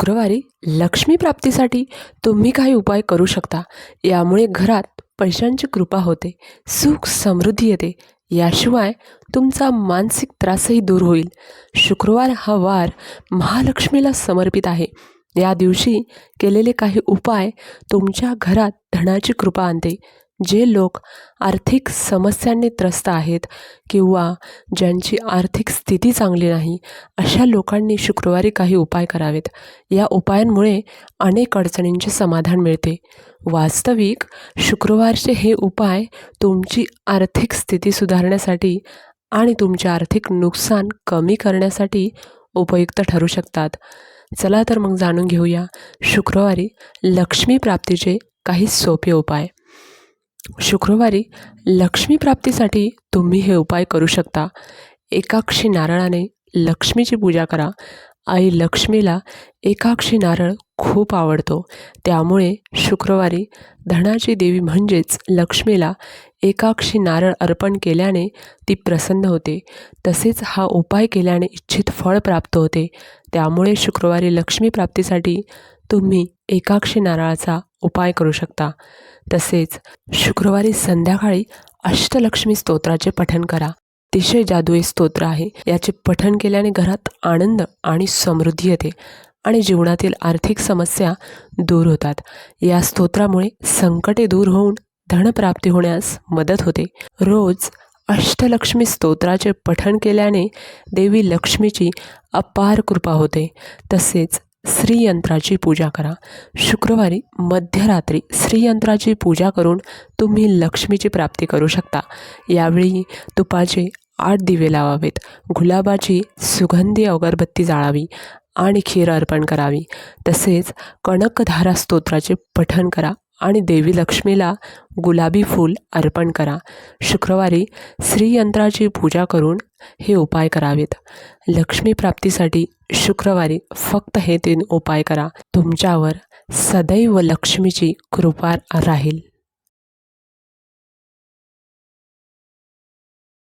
शुक्रवारी लक्ष्मी प्राप्तीसाठी तुम्ही काही उपाय करू शकता. यामुळे घरात पैशांची कृपा होते सुख समृद्धी येते. याशिवाय तुमचा मानसिक त्रासही दूर होईल. शुक्रवार हा वार महालक्ष्मीला समर्पित आहे. या दिवशी केलेले काही उपाय तुमच्या घरात धनाची कृपा आणते. जे लोक आर्थिक समस्यांनी त्रस्त आहेत किंवा ज्यांची आर्थिक स्थिती चांगली नाही अशा लोकांनी शुक्रवारी काही उपाय करावेत. या उपायांमुळे अनेक अडचणींचे समाधान मिळते. वास्तविक शुक्रवारचे हे उपाय तुमची आर्थिक स्थिती सुधारण्यासाठी आणि तुमचे आर्थिक नुकसान कमी करण्यासाठी उपयुक्त ठरू शकतात. चला तर मग जाणून घेऊया शुक्रवारी लक्ष्मी प्राप्तीचे काही सोपे उपाय. शुक्रवारी लक्ष्मी प्राप्तीसाठी तुम्ही हे उपाय करू शकता. एकाक्षी नारळाने लक्ष्मीची पूजा करा. आई लक्ष्मीला एकाक्षी नारळ खूप आवडतो. त्यामुळे शुक्रवारी धनाची देवी म्हणजेच लक्ष्मीला एकाक्षी नारळ अर्पण केल्याने ती प्रसन्न होते. तसेच हा उपाय केल्याने इच्छित फळ प्राप्त होते. त्यामुळे शुक्रवारी लक्ष्मी प्राप्तीसाठी तुम्ही एकाक्षी नारळाचा उपाय करू शकता. तसेच शुक्रवारी संध्याकाळी अष्टलक्ष्मी स्तोत्राचे पठण करा. अतिशय जादुई स्तोत्र आहे. याचे पठण केल्याने घरात आनंद आणि समृद्धी येते आणि जीवनातील आर्थिक समस्या दूर होतात. या स्तोत्रामुळे संकटे दूर होऊन धनप्राप्ती होण्यास मदत होते. रोज अष्टलक्ष्मी स्तोत्राचे पठण केल्याने देवी लक्ष्मीची अपार कृपा होते. तसेच श्रीयंत्राची पूजा करा. शुक्रवारी मध्यरात्री श्रीयंत्राची पूजा करून तुम्ही लक्ष्मीची प्राप्ती करू शकता. यावेळी तुपाचे आठ दिवे लावावेत. गुलाबाची सुगंधी अगरबत्ती जाळावी आणि खीर अर्पण करावी. तसेच कणकधारा स्तोत्राचे पठण करा. आणि देवी लक्ष्मीला गुलाबी फूल अर्पण करा. शुक्रवारी श्रीयंत्राची पूजा करून हे उपाय करावेत. लक्ष्मी प्राप्तीसाठी शुक्रवारी फक्त हे तीन उपाय करा. तुमच्यावर सदैव लक्ष्मीची कृपा राहील.